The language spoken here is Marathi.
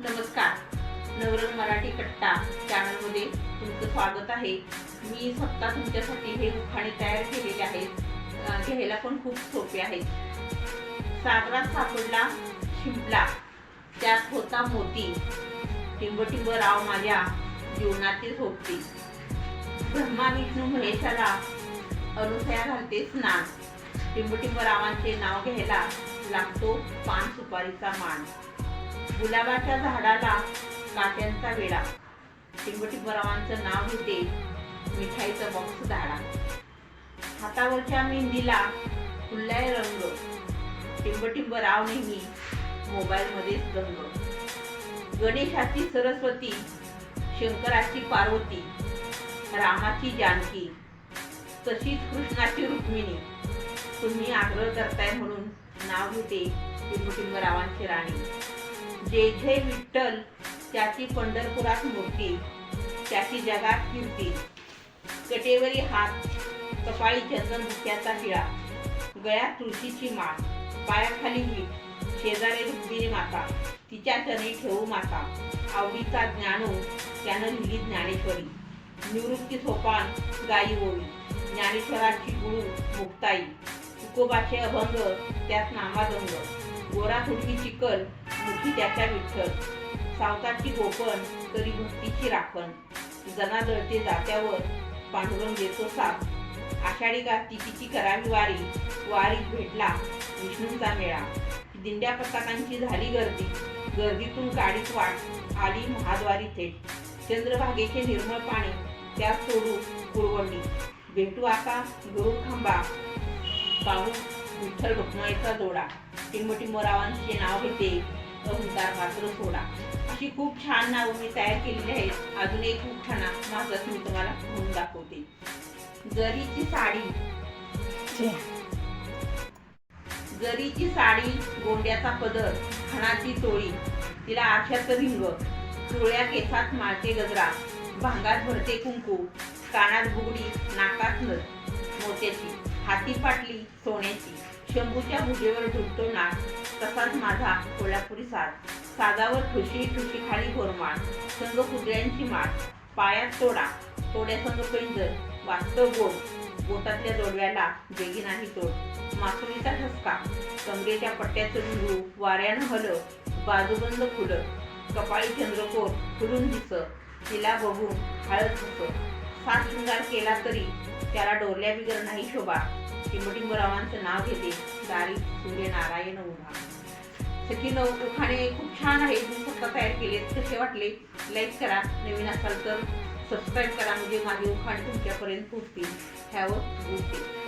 नमस्कार. नवरंग मराठी कट्टा चॅनलमध्ये तुमचं स्वागत आहे. मी स्वतः तुमच्यासाठी हे उखाणे तयार केलेले आहेत. घ्यायला पण खूप सोपे आहेत. सागरात सापडला शिंपला त्यात होता मोती. टिंब टिंब राव माझ्या जीवनातील झोपती. ब्रह्मा विष्णू महेशाला अनुसया घालते स्नान. टिंबटिंब रावांचे नाव घ्यायला लागतो पान सुपारीचा मान. गुलाबाच्या झाडाला काट्यांचा वेळा टिंबटिंबरावांचं नाव होते मिठाईचं बॉक्स झाडा. हातावरच्या मी निला फुललाय रंग. टिंबटिंबराव नेहमी मोबाईलमध्येच रंग गणेशाची सरस्वती शंकराची पार्वती रामाची जानकी. तशीच कृष्णाची रुक्मिणी. तुम्ही आग्रह करताय म्हणून नाव घेते टिंबटिंबरावांची राणी. जे जे विठ्ठल त्याची पंढरपुरात मूर्ती त्याची जगात कीर्ती. कटेवरी हात कपाळी चंदन धुक्याचा टिळा. गळ्यात तुळशीची माळ पायाखाली मीठ शेजारी रुक्मिणी माता तिच्या चरणी ठेवू माता. आवडीचा ज्ञानो त्यानं लिहिली ज्ञानेश्वरी. निवृत्ती सोपान गायी ओवी ज्ञानेश्वराची गुरु मुक्ताई. तुकोबाचे अभंग त्यात नामादंग गोरा थुडकी चिकल मुठी त्याच्या विठ्ठल. सावताची गोपन तरी भक्तीची राखण. जना जळते जात्यावर पांडुरंग देतो साप. आषाढी कार्तिकीची करावी वारी. वारीत भेटला विष्णूंचा मेळा. दिंड्या पताकांची झाली गर्दी. गर्दीतून काढीत वाट. आली महाद्वारी थेट. चंद्रभागेचे निर्मळ पाणी. त्यात सोडू पुरवडली भेटू आता गुरु खांबा. पाहू विठ्ठल रुक्माईचा जोडा. टिंबटिंबरावांचे नाव घेते. अहंकार मात्र सोडा अशी खूप छान नावं मी तयार केलेली आहेत. अजून एक उठाणा छान माझंच मी तुम्हाला म्हणून दाखवते. जरीची साडी. जरीची साडी गोंड्याचा पदर खणाची चोळी तिला आरशाचं रिंग चोळ्या केसात माळते गजरा भांगात भरते कुंकू कानात बुगडी नाकात नथ मोत्याची हाती पाटली सोन्याची. शंभूच्या भुजेवर ढुलतो नाक. तसाच माझा कोल्हापुरी साथ सागावर ठुशी ठुशी खाली गोरमाळ संग कुत्र्यांची माळ पायात तोडा. तोड्यासंग पैंजर. वास्तव गोड. बोटातल्या जोडव्याला बेगी नाही तोड. मासुरीचा ठसका. कमरेच्या पट्ट्याचं विरू वाऱ्यानं हल. बाजूबंद फुलं. कपाळी चंद्रकोर फुलून दिस. तिला बघून हळद दिसं. सात शृंगार केला तरी त्याला डोरल्या बिगर नाही शोभा. टिंबटिंबरावांचं नाव घेते दारी सूर्यनारायण उभा सखी नऊ उखाणे खूप छान आहे मी स्वतः तयार केलेत कसे वाटले? लाईक करा. नवीन असाल तर सबस्क्राईब करा. म्हणजे माझे उखाणे तुमच्यापर्यंत पोहोचतील. ह्यावर डे